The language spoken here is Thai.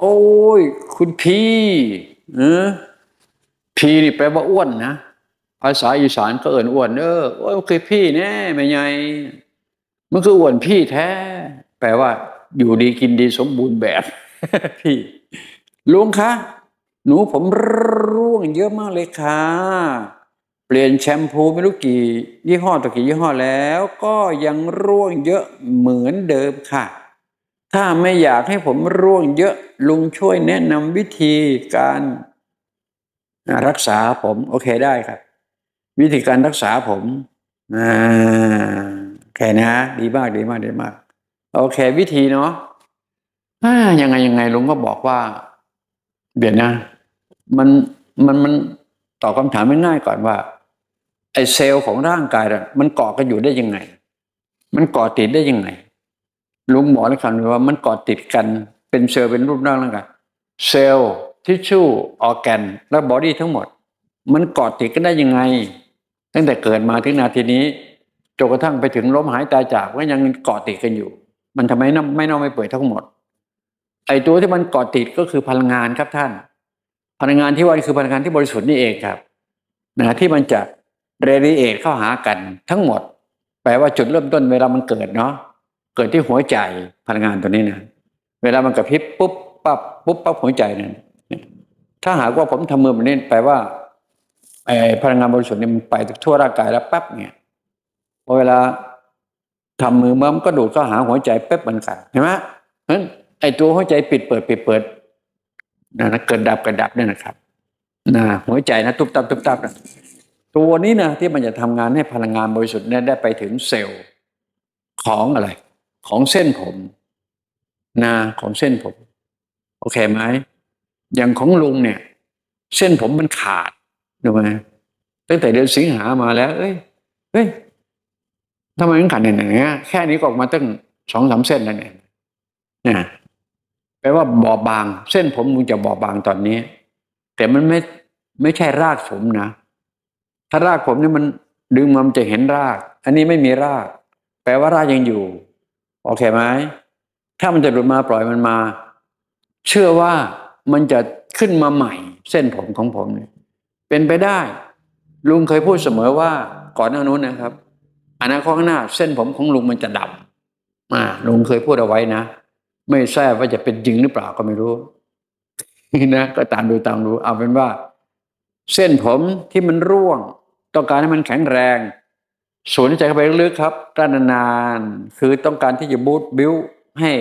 โอ้ย คุณพี่เออพี่นี่แปลว่าอ้วนนะภาษาอีสานก็เอิ่นอ้วนเออโอ้ยคือพี่แน่ไม่ไงมันคืออ้วนพี่แท้ แปลว่า อยู่ดีกินดีสมบูรณ์แบบ พี่ลุงคะหนูผมร่วงเยอะมากเลยค่ะ เปลี่ยนแชมพูไม่รู้กี่ ยี่ห้อต่อกี่ยี่ห้อแล้ว ก็ยังร่วงเยอะเหมือนเดิมค่ะ ถ้าไม่อยากให้ผมร่วงเยอะลุงช่วยแนะนำวิธีการรักษาผม โอเคได้ครับ วิธีการรักษาผมอ่าโอเคนะ ดีมากดีมากดีมาก โอเค วิธีเนาะยังไงยังไงลุงก็บอกว่าเดี๋ยวนะ มันมันมันตอบคำถามไม่ง่ายก่อนว่า ไอเซลล์ของร่างกายอะมันเกาะกันอยู่ได้ยังไง มันเกาะติดได้ยังไง ลุงหมอเลยคำว่ามันเกาะติดกันเป็นเซลล์เป็นรูปร่างร่างกายเซลล์ทิชชู่ออแกนและบอดี้ทั้งหมด มันเกาะติดกันได้ยังไง ตั้งแต่เกิดมาถึงนาทีนี้จนกระทั่งไปถึงล้มหายตายจากก็ยังเกาะติดกันอยู่ มันทำไมไมไม่เน่าไม่เปื่อยทั้งหมด ไอตัวที่มันเกาะติดก็คือพลังงานครับท่าน พลังงานที่ว่าคือพลังงานที่บริสุทธิ์นี่เองครับนะที่มันจะเรดิเอทเข้าหากันทั้งหมด แปลว่าจุดเริ่มต้นเวลามันเกิดเนาะ เกิดที่หัวใจพลังงานตัวนี้นะเวลามันกระพริบปุ๊บปั๊บปุ๊บปั๊บหัวใจนั่นถ้าหากว่าผมทำมือแบบนี้แปลว่าไอพลังงานบริสุทธิ์นี่มันไปทั่วร่างกายแล้วปั๊บเนี่ยพอเวลาทำมือมันก็ดูดเข้าหาหัวใจเป๊บเหมือนกันเห็นไหมเพราะฉะนั้นไอ้ตัวหัวใจปิดเปิดปิดเปิดนะเกิดดับเกิดดับเนี่ยนะครับนะหัวใจนะตุบตับตุบตับนะตัวนี้นะที่มันจะทำงานให้พลังงานบริสุทธิ์เนี่ยได้ไปถึงเซลล์ของอะไร ของเส้นผมนะของเส้นผม โอเคไหมอย่างของลุงเนี่ย เส้นผมมันขาดดูไหมตั้งแต่เดือนสิงหามาแล้ว เอ้ยเฮ้ยทำไมมันขาดเนี่ยอย่างเงี้ยแค่นี้ก็ออกมาตั้งสองสามเส้นแล้วเนี่ยนะแปลว่าบอบบาง เส้นผมมึงจะบอบบางตอนนี้ แต่มันไม่ไม่ใช่รากผมนะถ้ารากผมเนี่ยมันดึงมันจะเห็นราก อันนี้ไม่มีราก แปลว่ารากยังอยู่ โอเคไหมถ้ามันจะหลุดมาปล่อยมันมา เชื่อว่ามันจะขึ้นมาใหม่ เส้นผมของผมเนี่ยเป็นไปได้ ลุงเคยพูดเสมอว่าก่อนหน้านู้นนะครับอนาคตข้างหน้า เส้นผมของลุงมันจะดำอ่าลุงเคยพูดเอาไว้นะไม่ทราบว่าจะเป็นจริงหรือเปล่าก็ไม่รู้นะก็ตามดูตามดูเอาเป็นว่า เส้นผมที่มันร่วง ต้องการให้มันแข็งแรง สูดใจเข้าไปลึกๆครับกลั้นนานๆคือต้องการที่จะบูตบิวให้